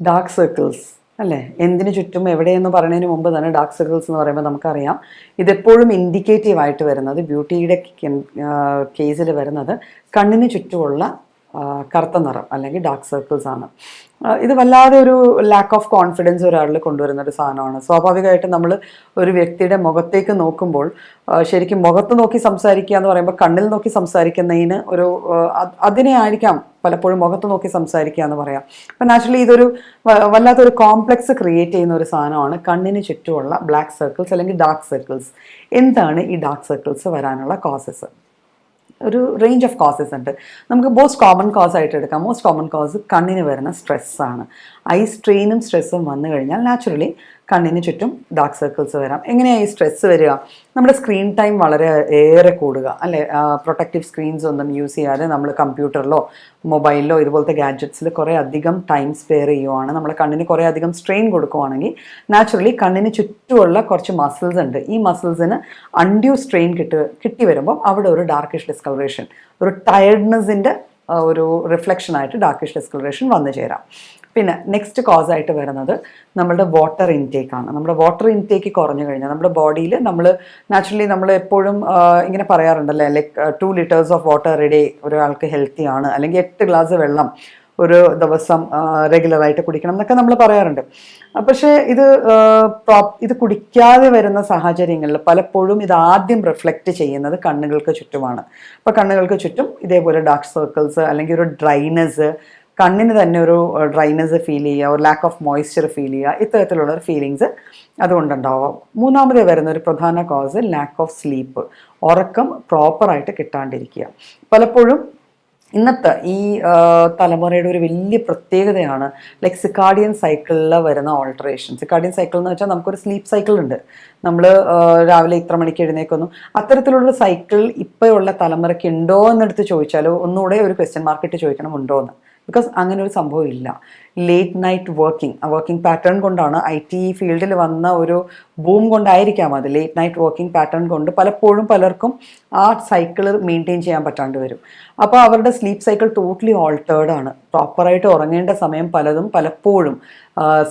Dark circles അല്ലേ? എന്തിനു ചുറ്റും എവിടെയെന്ന് പറയുന്നതിന് മുമ്പ് തന്നെ ഡാർക്ക് സർക്കിൾസ് എന്ന് പറയുമ്പോൾ നമുക്കറിയാം. ഇതെപ്പോഴും ഇൻഡിക്കേറ്റീവ് ആയിട്ട് വരുന്നത് ബ്യൂട്ടിയുടെ കേസിൽ വരുന്നത് കണ്ണിന് ചുറ്റുമുള്ള കറുത്ത നിറം അല്ലെങ്കിൽ ഡാർക്ക് സർക്കിൾസ് ആണ്. ഇത് വല്ലാതെ ഒരു ലാക്ക് ഓഫ് കോൺഫിഡൻസ് ഒരാളിൽ കൊണ്ടുവരുന്ന ഒരു സാധനമാണ്. സ്വാഭാവികമായിട്ടും നമ്മൾ ഒരു വ്യക്തിയുടെ മുഖത്തേക്ക് നോക്കുമ്പോൾ ശരിക്കും മുഖത്ത് നോക്കി സംസാരിക്കുക എന്ന് പറയുമ്പോൾ കണ്ണിൽ നോക്കി സംസാരിക്കുന്നതിന് ഒരു അതിനെ ആയിരിക്കാം പലപ്പോഴും മുഖത്ത് നോക്കി സംസാരിക്കുക എന്ന് പറയാം. അപ്പം നാച്ചുറലി ഇതൊരു വല്ലാത്തൊരു കോംപ്ലക്സ് ക്രിയേറ്റ് ചെയ്യുന്ന ഒരു സാധനമാണ്. കണ്ണിന് ചുറ്റുമുള്ള ബ്ലാക്ക് സർക്കിൾസ് അല്ലെങ്കിൽ ഡാർക്ക് സർക്കിൾസ് എന്താണ് ഈ ഡാർക്ക് സർക്കിൾസ് വരാനുള്ള കോസസ് ഒരു റേഞ്ച് ഓഫ് കോസസ് ഉണ്ട്. നമുക്ക് മോസ്റ്റ് കോമൺ കോസ് ആയിട്ട് എടുക്കാം. മോസ്റ്റ് കോമൺ കോസ് കണ്ണിന് വരുന്ന സ്ട്രെസ്സാണ് ഐ സ്ട്രെയിനും സ്ട്രെസ്സും വന്നു കഴിഞ്ഞാൽ നാച്ചുറലി കണ്ണിന് ചുറ്റും ഡാർക്ക് സർക്കിൾസ് വരാം. എങ്ങനെയാണ് ഈ സ്ട്രെസ്സ് വരിക? നമ്മുടെ സ്ക്രീൻ ടൈം വളരെ ഏറെ കൂടുക. അല്ലേ? പ്രൊട്ടക്റ്റീവ് സ്ക്രീൻസ് ഒന്നും യൂസ് ചെയ്യാതെ നമ്മൾ കമ്പ്യൂട്ടറിലോ മൊബൈലിലോ ഇതുപോലത്തെ ഗാഡ്ജറ്റ്സിൽ കുറേ അധികം ടൈം സ്പെയർ ചെയ്യുവാണ്. നമ്മുടെ കണ്ണിന് കുറേ അധികം സ്ട്രെയിൻ കൊടുക്കുവാണെങ്കിൽ നാച്ചുറലി കണ്ണിന് ചുറ്റുമുള്ള കുറച്ച് മസിൽസ് ഉണ്ട്. ഈ മസിൽസിന് അൺഡ്യൂ സ്ട്രെയിൻ കിട്ടി കിട്ടി വരുമ്പോൾ അവിടെ ഒരു ഡാർക്കിഷ് ഡിസ്കളറേഷൻ ഒരു ടയർഡ്നെസ്സിന്റെ ഒരു റിഫ്ലക്ഷനായിട്ട് ഡാർക്കിഷ് ഡിസ്കളറേഷൻ വന്നു ചേരാം. പിന്നെ നെക്സ്റ്റ് കോസ് ആയിട്ട് വരുന്നത് നമ്മുടെ വാട്ടർ ഇൻടേക്ക് ആണ്. നമ്മുടെ വാട്ടർ ഇൻടേക്ക് കുറഞ്ഞു കഴിഞ്ഞാൽ നമ്മുടെ ബോഡിയിൽ നമ്മൾ നാച്ചുറലി നമ്മൾ എപ്പോഴും ഇങ്ങനെ പറയാറുണ്ടല്ലേ like two litres of water a day ഒരാൾക്ക് ഹെൽത്തി ആണ്. അല്ലെങ്കിൽ എട്ട് ഗ്ലാസ് വെള്ളം ഒരു ദിവസം റെഗുലറായിട്ട് കുടിക്കണം എന്നൊക്കെ നമ്മൾ പറയാറുണ്ട്. പക്ഷേ ഇത് ഇത് കുടിക്കാതെ വരുന്ന സാഹചര്യങ്ങളിൽ പലപ്പോഴും ഇത് ആദ്യം റിഫ്ലക്റ്റ് ചെയ്യുന്നത് കണ്ണുകൾക്ക് ചുറ്റുമാണ്. അപ്പോൾ കണ്ണുകൾക്ക് ചുറ്റും ഇതേപോലെ ഡാർക്ക് സർക്കിൾസ് അല്ലെങ്കിൽ ഒരു ഡ്രൈനെസ് കണ്ണിന് തന്നെ ഒരു ഡ്രൈനസ് ഫീൽ ചെയ്യുക ഒരു ലാക്ക് ഓഫ് മോയ്സ്ചർ ഫീൽ ചെയ്യുക ഇത്തരത്തിലുള്ള ഒരു ഫീലിങ്സ് അതുകൊണ്ടുണ്ടാവാം. മൂന്നാമത് വരുന്ന ഒരു പ്രധാന കോസ് ലാക്ക് ഓഫ് സ്ലീപ്പ് ഉറക്കം പ്രോപ്പറായിട്ട് കിട്ടാണ്ടിരിക്കുക. പലപ്പോഴും ഇന്നത്തെ ഈ തലമുറയുടെ ഒരു വലിയ പ്രത്യേകതയാണ് ലൈക് സിക്കാഡിയൻ സൈക്കിളിൽ വരുന്ന ഓൾട്ടറേഷൻ സിക്കാഡിയൻ സൈക്കിൾ എന്ന് വെച്ചാൽ നമുക്കൊരു സ്ലീപ്പ് സൈക്കിൾ ഉണ്ട്. നമ്മൾ രാവിലെ ഇത്ര മണിക്ക് എഴുന്നേക്കുന്നു. അത്തരത്തിലുള്ള സൈക്കിൾ ഇപ്പോഴുള്ള തലമുറയ്ക്ക് ഉണ്ടോ എന്നെടുത്ത് ചോദിച്ചാലോ ഒന്നുകൂടെ ഒരു ക്വസ്റ്റ്യൻ മാർക്കിട്ട് ചോദിക്കണം ഉണ്ടോ എന്ന്. ബിക്കോസ് അങ്ങനെ ഒരു സംഭവം ഇല്ല. Late night working working pattern കൊണ്ടാണ് ഐ ടി ഫീൽഡിൽ വന്ന ഒരു ബൂം കൊണ്ടായിരിക്കാം അത്. ലേറ്റ് നൈറ്റ് വർക്കിംഗ് പാറ്റേൺ കൊണ്ട് പലപ്പോഴും പലർക്കും ആ സൈക്കിൾ മെയിന്റെയിൻ ചെയ്യാൻ പറ്റാണ്ട് വരും. അപ്പോൾ അവരുടെ സ്ലീപ്പ് സൈക്കിൾ ടോട്ടലി ഓൾട്ടേർഡ് ആണ്. പ്രോപ്പറായിട്ട് ഉറങ്ങേണ്ട സമയം പലതും പലപ്പോഴും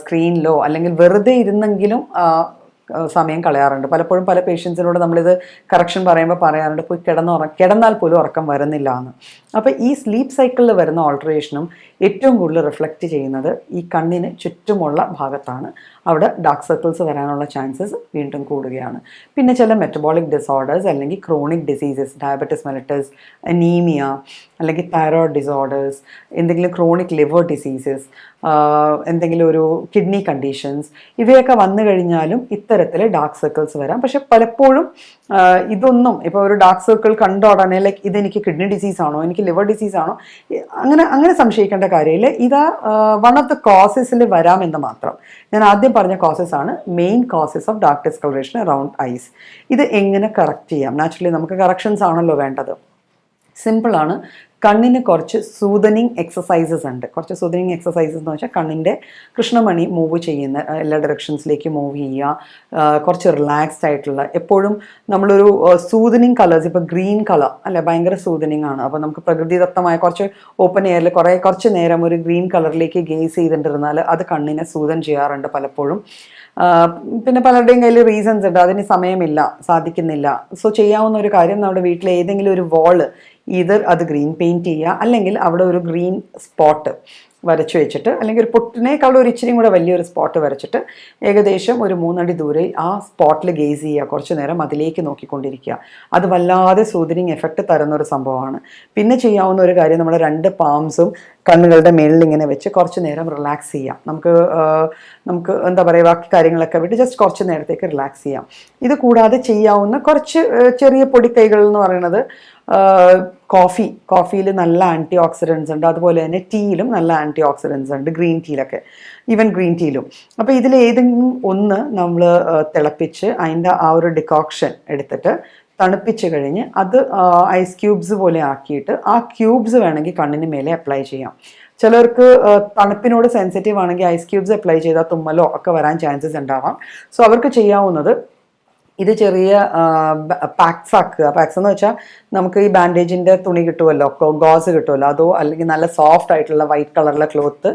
സ്ക്രീനിലോ അല്ലെങ്കിൽ വെറുതെ ഇരുന്നെങ്കിലും സമയം കളയാറുണ്ട്. പലപ്പോഴും പല പേഷ്യൻസിനോട് നമ്മളിത് കറക്ഷൻ പറയുമ്പോൾ പറയാറുണ്ട് പോയി കിടന്നുറ കിടന്നാൽ പോലും ഉറക്കം വരുന്നില്ല എന്ന്. അപ്പോൾ ഈ സ്ലീപ്പ് സൈക്കിളിൽ വരുന്ന ഓൾട്ടറേഷനും ഏറ്റവും കൂടുതൽ റിഫ്ലക്റ്റ് ചെയ്യുന്നത് ഈ കണ്ണിന് ചുറ്റുമുള്ള ഭാഗത്താണ്. അവിടെ ഡാർക്ക് സർക്കിൾസ് വരാനുള്ള ചാൻസസ് വീണ്ടും കൂടുകയാണ്. പിന്നെ ചില മെറ്റബോളിക് ഡിസോർഡേഴ്സ് അല്ലെങ്കിൽ chronic diseases diabetes mellitus anaemia അല്ലെങ്കിൽ തൈറോയ്ഡ് ഡിസോർഡേഴ്സ് എന്തെങ്കിലും ക്രോണിക് ലിവർ ഡിസീസസ് എന്തെങ്കിലും ഒരു കിഡ്നി കണ്ടീഷൻസ് ഇവയൊക്കെ വന്നു കഴിഞ്ഞാലും ഇത്തരത്തിൽ ഡാർക്ക് സർക്കിൾസ് വരാം. പക്ഷെ പലപ്പോഴും ഇതൊന്നും ഇപ്പോൾ ഒരു ഡാർക്ക് സർക്കിൾ കണ്ട ഉടനെ ലൈക്ക് ഇതെനിക്ക് കിഡ്നി ഡിസീസ് ആണോ എനിക്ക് ലിവർ ഡിസീസ് ആണോ അങ്ങനെ അങ്ങനെ സംശയിക്കേണ്ട കാര്യമില്ല. ഇതാ വൺ ഓഫ് ദ കോസസിൽ വരാമെന്ന് മാത്രം. ഞാൻ ആദ്യം പറഞ്ഞ കോസസ് ആണ് main causes of dark discolouration around eyes ഇത് എങ്ങനെ കറക്റ്റ് ചെയ്യാം? നാച്ചുറലി നമുക്ക് കറക്ഷൻസ് ആണല്ലോ വേണ്ടത്. സിമ്പിളാണ് കണ്ണിന് കുറച്ച് സൂതനിങ് എക്സസൈസസ് ഉണ്ട്. കുറച്ച് സൂതനിങ് എക്സസൈസസ് എന്ന് വെച്ചാൽ കണ്ണിന്റെ കൃഷ്ണമണി മൂവ് ചെയ്യുന്ന എല്ലാ ഡയറക്ഷൻസിലേക്ക് മൂവ് ചെയ്യുക കുറച്ച് റിലാക്സ്ഡ് ആയിട്ടുള്ള എപ്പോഴും നമ്മളൊരു സൂതനിങ് കളേഴ്സ് ഇപ്പോൾ ഗ്രീൻ കളർ അല്ലെ ഭയങ്കര സൂതനിങ് ആണ്. അപ്പോൾ നമുക്ക് പ്രകൃതിദത്തമായ കുറച്ച് ഓപ്പൺ എയറിൽ കുറേ കുറച്ച് നേരം ഒരു ഗ്രീൻ കളറിലേക്ക് ഗേസ് ചെയ്തിട്ടിരുന്നാൽ അത് കണ്ണിനെ സൂതൻ ചെയ്യാറുണ്ട് പലപ്പോഴും. പിന്നെ പലരുടെയും കയ്യിൽ റീസൺസ് ഉണ്ട്. അതിന് സമയമില്ല സാധിക്കുന്നില്ല. സോ ചെയ്യാവുന്ന ഒരു കാര്യം നമ്മുടെ വീട്ടിലെ ഏതെങ്കിലും ഒരു വാൾ ഇത് അത് ഗ്രീൻ പെയിന്റ് ചെയ്യുക അല്ലെങ്കിൽ അവിടെ ഒരു ഗ്രീൻ സ്പോട്ട് വരച്ചു വെച്ചിട്ട് അല്ലെങ്കിൽ ഒരു പൊട്ടിനേക്കാൾ ഒരു ഇച്ചിരിയും കൂടെ വലിയൊരു സ്പോട്ട് വരച്ചിട്ട് ഏകദേശം ഒരു മൂന്നടി ദൂരെ ആ സ്പോട്ടിൽ ഗേസ് ചെയ്യുക കുറച്ച് നേരം അതിലേക്ക് നോക്കിക്കൊണ്ടിരിക്കുക. അത് വല്ലാതെ സൂതിനിങ് എഫക്റ്റ് തരുന്ന ഒരു സംഭവമാണ്. പിന്നെ ചെയ്യാവുന്ന ഒരു കാര്യം നമ്മുടെ രണ്ട് പാംസും കണ്ണുകളുടെ മേളിൽ ഇങ്ങനെ വെച്ച് കുറച്ച് നേരം റിലാക്സ് ചെയ്യാം നമുക്ക് നമുക്ക് എന്താ പറയുക ബാക്കി കാര്യങ്ങളൊക്കെ വിട്ട് ജസ്റ്റ് കുറച്ച് നേരത്തേക്ക് റിലാക്സ് ചെയ്യാം. ഇത് കൂടാതെ ചെയ്യാവുന്ന കുറച്ച് ചെറിയ പൊടിക്കൈകൾ എന്ന് പറയുന്നത് കോഫി കോഫിയിൽ നല്ല ആന്റി ഓക്സിഡൻസ് ഉണ്ട്. അതുപോലെ തന്നെ ടീയിലും നല്ല ആന്റി ഓക്സിഡൻസ് ഉണ്ട് ഗ്രീൻ ടീയിലൊക്കെ ഈവൻ ഗ്രീൻ ടീയിലും അപ്പോൾ ഇതിൽ ഏതെങ്കിലും ഒന്ന് നമ്മൾ തിളപ്പിച്ച് അതിന്റെ ആ ഒരു ഡിക്കോക്ഷൻ എടുത്തിട്ട് തണുപ്പിച്ച് കഴിഞ്ഞ് അത് ഐസ് ക്യൂബ്സ് പോലെ ആക്കിയിട്ട് ആ ക്യൂബ്സ് വേണമെങ്കിൽ കണ്ണിന് മേലെ അപ്ലൈ ചെയ്യാം. ചിലർക്ക് തണുപ്പിനോട് സെൻസിറ്റീവ് ആണെങ്കിൽ ഐസ് ക്യൂബ്സ് അപ്ലൈ ചെയ്താൽ തുമ്മലോ ഒക്കെ വരാൻ ചാൻസസ് ഉണ്ടാവാം. സോ അവർക്ക് ചെയ്യാവുന്നത് ഇത് ചെറിയ പാക്സ് ആക്കുക. പാക്സ് എന്ന് വെച്ചാൽ നമുക്ക് ഈ ബാൻഡേജിന്റെ തുണി കിട്ടുമല്ലോ ഗോസ് കിട്ടുമല്ലോ അതോ അല്ലെങ്കിൽ നല്ല സോഫ്റ്റ് ആയിട്ടുള്ള വൈറ്റ് കളറിലെ ക്ലോത്ത്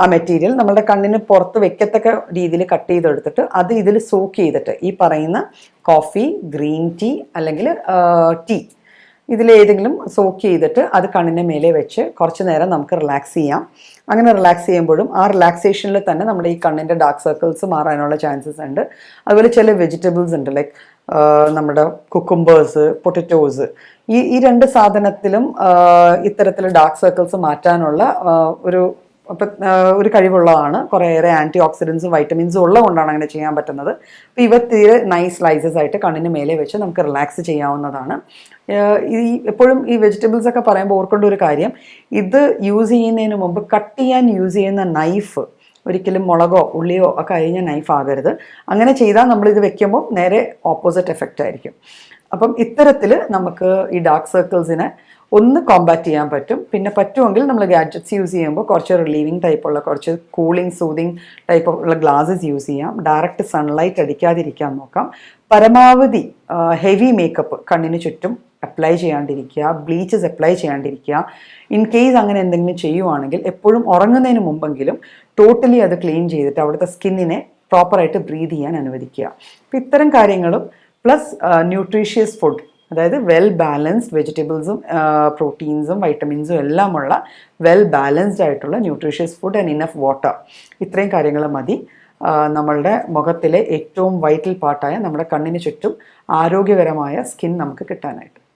ആ മെറ്റീരിയൽ നമ്മളുടെ കണ്ണിന് പുറത്ത് വെക്കത്തക്ക രീതിയിൽ കട്ട് ചെയ്തെടുത്തിട്ട് അത് ഇതിൽ സോക്ക് ചെയ്തിട്ട് ഈ പറയുന്ന കോഫി ഗ്രീൻ ടീ അല്ലെങ്കിൽ ടീ ഇതിലേതെങ്കിലും സോക്ക് ചെയ്തിട്ട് അത് കണ്ണിന്റെ മേലെ വെച്ച് കുറച്ച് നേരം നമുക്ക് റിലാക്സ് ചെയ്യാം. അങ്ങനെ റിലാക്സ് ചെയ്യുമ്പോഴും ആ റിലാക്സേഷനിൽ തന്നെ നമ്മുടെ ഈ കണ്ണിന്റെ ഡാർക്ക് സർക്കിൾസ് മാറാനുള്ള ചാൻസസ് ഉണ്ട്. അതുപോലെ ചില വെജിറ്റബിൾസ് ഉണ്ട് ലൈക്ക് നമ്മുടെ കുക്കുംബേഴ്സ് പൊട്ടറ്റോസ് ഈ ഈ രണ്ട് സാധനത്തിലും ഇത്തരത്തിൽ ഡാർക്ക് സർക്കിൾസ് മാറ്റാനുള്ള ഒരു ഒരു കഴിവുള്ളതാണ്. കുറേയേറെ ആന്റി ഓക്സിഡൻസും വൈറ്റമിൻസും ഉള്ളതുകൊണ്ടാണ് അങ്ങനെ ചെയ്യാൻ പറ്റുന്നത്. അപ്പോൾ ഇവ തീരെ നൈസ് സ്ലൈസസ് ആയിട്ട് കണ്ണിന് മേലെ വെച്ച് നമുക്ക് റിലാക്സ് ചെയ്യാവുന്നതാണ്. ഈ എപ്പോഴും ഈ വെജിറ്റബിൾസ് ഒക്കെ പറയുമ്പോൾ ഓർക്കേണ്ട ഒരു കാര്യം ഇത് യൂസ് ചെയ്യുന്നതിന് മുമ്പ് കട്ട് ചെയ്യാൻ യൂസ് ചെയ്യുന്ന നൈഫ് ഒരിക്കലും മുളകോ ഉള്ളിയോ ഒക്കെ അരിഞ്ഞ നൈഫ് ആകരുത്. അങ്ങനെ ചെയ്താൽ നമ്മൾ ഇത് വെക്കുമ്പോൾ നേരെ ഓപ്പോസിറ്റ് എഫക്റ്റ് ആയിരിക്കും. അപ്പം ഇത്തരത്തിൽ നമുക്ക് ഈ ഡാർക്ക് സർക്കിൾസിനെ ഒന്ന് കോമ്പാറ്റ് ചെയ്യാൻ പറ്റും. പിന്നെ പറ്റുമെങ്കിൽ നമ്മൾ ഗാഡ്ജറ്റ്സ് യൂസ് ചെയ്യുമ്പോൾ കുറച്ച് റിലീവിങ് ടൈപ്പുള്ള കുറച്ച് കൂളിംഗ് സൂതിങ് ടൈപ്പ് ഉള്ള ഗ്ലാസസ് യൂസ് ചെയ്യാം. ഡയറക്റ്റ് സൺലൈറ്റ് അടിക്കാതിരിക്കാൻ നോക്കാം. പരമാവധി ഹെവി മേക്കപ്പ് കണ്ണിന് ചുറ്റും അപ്ലൈ ചെയ്യാണ്ടിരിക്കുക ബ്ലീച്ചസ് അപ്ലൈ ചെയ്യാണ്ടിരിക്കുക. ഇൻ കേസ് അങ്ങനെ എന്തെങ്കിലും ചെയ്യുവാണെങ്കിൽ എപ്പോഴും ഉറങ്ങുന്നതിന് മുമ്പെങ്കിലും ടോട്ടലി അത് ക്ലീൻ ചെയ്തിട്ട് അവിടുത്തെ സ്കിന്നിനെ പ്രോപ്പറായിട്ട് ബ്രീത് ചെയ്യാൻ അനുവദിക്കുക. അപ്പം ഇത്തരം കാര്യങ്ങളും പ്ലസ് ന്യൂട്രീഷ്യസ് ഫുഡ് അതായത് വെൽ ബാലൻസ്ഡ് വെജിറ്റബിൾസും പ്രോട്ടീൻസും വൈറ്റമിൻസും എല്ലാമുള്ള വെൽ ബാലൻസ്ഡ് ആയിട്ടുള്ള nutritious food and enough water ഇത്രയും കാര്യങ്ങൾ മതി. നമ്മളുടെ മുഖത്തിലെ ഏറ്റവും വൈറ്റൽ പാർട്ടായ നമ്മുടെ കണ്ണിന് ചുറ്റും ആരോഗ്യകരമായ സ്കിൻ നമുക്ക് കിട്ടാനായിട്ട്.